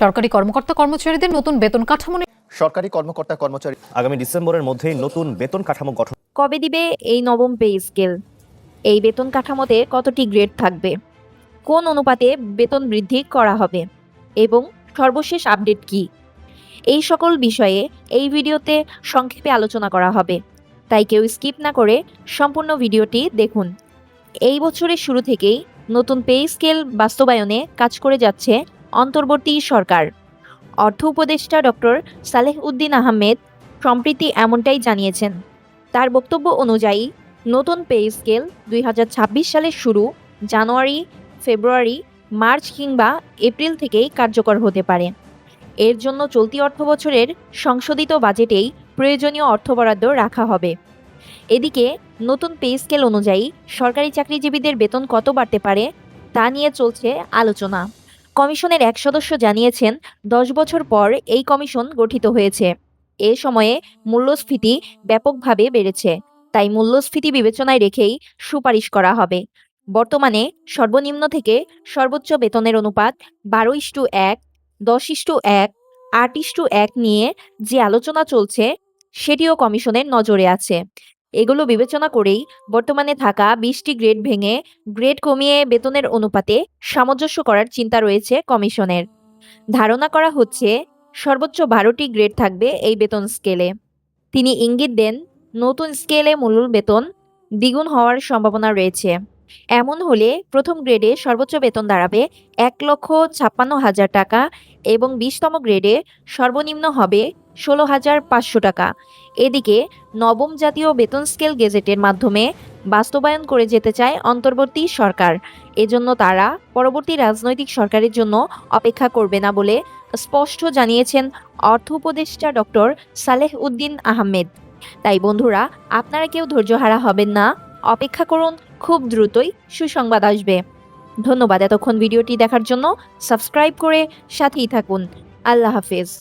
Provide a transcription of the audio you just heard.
সরকারি কর্মকর্তা কর্মচারীদের নতুন বেতন কাঠামো সরকারি কর্মকর্তা কর্মচারী আগামী ডিসেম্বরের মধ্যেই নতুন বেতন কাঠামো গঠন কবে দিবে এই নবম পে স্কেল? এই বেতন কাঠামোতে কতটি গ্রেড থাকবে? কোন অনুপাতে বেতন বৃদ্ধি করা হবে? এবং সর্বশেষ আপডেট কি? এই সকল বিষয়ে এই ভিডিওতে সংক্ষেপে আলোচনা করা হবে। তাই কেউ স্কিপ না করে সম্পূর্ণ ভিডিওটি দেখুন। এই বছরের শুরু থেকেই নতুন পে স্কেল বাস্তবায়নে কাজ করে যাচ্ছে অন্তর্বর্তী সরকার। অর্থ উপদেষ্টা ডক্টর সালেহ উদ্দিন আহমেদ সম্প্রীতি এমনটাই জানিয়েছেন। তার বক্তব্য অনুযায়ী, নতুন পে স্কেল দুই হাজার ছাব্বিশ সালের শুরু, জানুয়ারি, ফেব্রুয়ারি, মার্চ কিংবা এপ্রিল থেকেই কার্যকর হতে পারে। এর জন্য চলতি অর্থ বছরের সংশোধিত বাজেটেই প্রয়োজনীয় অর্থ বরাদ্দ রাখা হবে। এদিকে, নতুন পে স্কেল অনুযায়ী সরকারি চাকরিজীবীদের বেতন কত বাড়তে পারে তা নিয়ে চলছে আলোচনা। কমিশনের এক সদস্য জানিয়েছেন, দশ বছর পর এই কমিশন গঠিত হয়েছে। এ সময়ে মূল্যস্ফীতি ব্যাপকভাবে বেড়েছে। তাই মূল্যস্ফীতি বিবেচনায় রেখেই সুপারিশ করা হবে। বর্তমানে সর্বনিম্ন থেকে সর্বোচ্চ বেতনের অনুপাত বারো ইস্টু এক, দশ ইস্টু এক, আট ইস্টু এক নিয়ে যে আলোচনা চলছে, সেটিও কমিশনের নজরে আছে। এগুলো বিবেচনা করেই বর্তমানে থাকা বিশটি গ্রেড ভেঙে গ্রেড কমিয়ে বেতনের অনুপাতে সামঞ্জস্য করার চিন্তা রয়েছে কমিশনের। ধারণা করা হচ্ছে সর্বোচ্চ বারোটি গ্রেড থাকবে এই বেতন স্কেলে। তিনি ইঙ্গিত দেন, নতুন স্কেলে মূল বেতন দ্বিগুণ হওয়ার সম্ভাবনা রয়েছে। এমন হলে প্রথম গ্রেডে সর্বোচ্চ বেতন দাঁড়াবে এক লক্ষ ছাপ্পান্ন হাজার টাকা এবং বিশতম গ্রেডে সর্বনিম্ন হবে ষোলো হাজার পাঁচশো টাকা। এদিকে নবম জাতীয় বেতন স্কেল গেজেটের মাধ্যমে বাস্তবায়ন করে যেতে চায় অন্তর্বর্তী সরকার। এজন্য তারা পরবর্তী রাজনৈতিক সরকারের জন্য অপেক্ষা করবে না বলে স্পষ্ট জানিয়েছেন অর্থ উপদেষ্টা ডক্টর সালেহ উদ্দিন আহমেদ। তাই বন্ধুরা, আপনারা কেউ ধৈর্যহারা হবেন না। অপেক্ষা করুন, খুব দ্রুতই সুসংবাদ আসবে। ধন্যবাদ এতক্ষণ ভিডিওটি দেখার জন্য। সাবস্ক্রাইব করে সাথেই থাকুন। আল্লাহ হাফেজ।